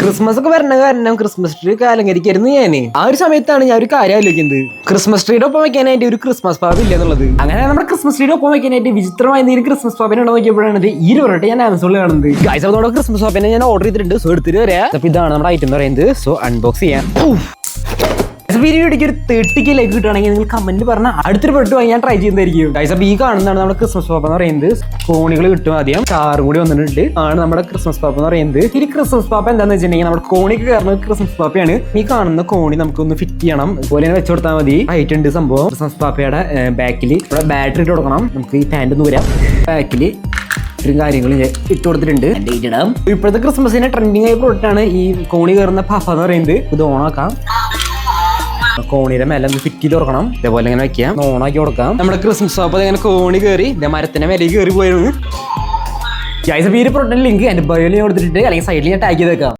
Christmas ഒക്കെ വരണ കാരണം ക്രിസ്മസ് ട്രീ ഒക്കെ അലങ്കരിക്കായിരുന്നു ഞാൻ. ആ ഒരു സമയത്താണ് ഞാൻ ഒരു കാര്യം ആലോചിക്കുന്നത്. ക്രിസ്മസ് ട്രീയുടെ ഒപ്പം വെക്കാനായിട്ട് ഒരു ക്രിസ്മസ് പാപ്പ് ഇല്ല എന്നുള്ളത്. അങ്ങനെ നമ്മുടെ ക്രിസ്മസ് ട്രീയുടെ ഒപ്പം വെക്കാനായിട്ട് വിചിത്രമായ എന്തെങ്കിലും ക്രിസ്മസ് പാപ്പിനെ നോക്കിയപ്പോഴാണ് ഈ ഒരു ഞാൻ ആമസോണിൽ കാണുന്നത്. ഗൈസ് ക്രിസ്മസ് പാപ്പിനെ ഞാൻ ഓർഡർ ചെയ്തിട്ടുണ്ട്. സോ എടുത്തിട്ട് വരാം. അപ്പൊ ഇതാണ് നമ്മുടെ ഐറ്റം എന്ന് പറയുന്നത്. സോ അൺബോക്സ് ചെയ്യാം. വീഡിയോയ്ക്ക് ഒരു തേർട്ടി കെ ലൈക്ക് കിട്ടുകയാണെങ്കിൽ നിങ്ങൾ കമന്റ് പറഞ്ഞാൽ അടുത്തൊരു പ്രൊഡക്റ്റ് വാങ്ങി ഞാൻ ട്രൈ ചെയ്യുന്നതായിരിക്കും. ഗൈസ് അപ്പോൾ ഈ കാണുന്നതാണ് നമ്മുടെ ക്രിസ്മസ് പാപ്പ എന്ന് പറയുന്നത്. കോണികൾ കിട്ടും ആദ്യം. കാറും കൂടി വന്നിട്ടുണ്ട്. ആണ് നമ്മുടെ ക്രിസ്മസ് പാപ്പ എന്ന് പറയുന്നത്. ഈ ക്രിസ്മസ് പാപ്പ എന്താണെന്ന് വെച്ചിട്ടുണ്ടെങ്കിൽ നമ്മുടെ കോണിക്ക് കയറുന്ന ക്രിസ്മസ് പാപ്പയാണ് ഈ കാണുന്ന കോണി നമുക്കൊന്ന് ഫിറ്റ് ചെയ്യണം. അതുപോലെ തന്നെ വെച്ചു കൊടുത്താൽ മതി. ഹൈറ്റ് ഉണ്ട് സംഭവം. ക്രിസ്മസ് പാപ്പയുടെ ബാക്കിൽ ഇവിടെ ബാറ്ററി ഇട്ട് കൊടുക്കണം. നമുക്ക് ഈ പാന്റ് ഒന്ന് വരാം ബാക്കിൽ ഇത്രയും കാര്യങ്ങൾ ഞാൻ ഇട്ട് കൊടുത്തിട്ടുണ്ട്. ഇപ്പോഴത്തെ ക്രിസ്മസിന്റെ ട്രെൻഡിങ് ആയ പ്രോഡക്റ്റ് ആണ് ഈ കോണി കയറുന്ന പാപ്പ എന്ന് പറയുന്നത്. ഇത് ഓണാക്കാം കോണിയുടെ മേലെ ഫിറ്റ് ചെയ്ത് കൊടുക്കണം. ഇതേപോലെ ഇങ്ങനെ വെക്കാം. ഓണാക്കി കൊടുക്കാം. നമ്മുടെ ക്രിസ്മസ് ഷോപ്പ് ഇങ്ങനെ കോണി കയറി ഇതേ മരത്തിന്റെ മേലെ കയറി പോയിരുന്നു. ഗൈസ് പേര് പ്രൊട്ടൻ ലിങ്ക് എന്റെ ബയോയിൽ കൊടുത്തിട്ട് അല്ലെങ്കിൽ സൈഡിൽ ഞാൻ ടാഗ് ചെയ്തേക്കാം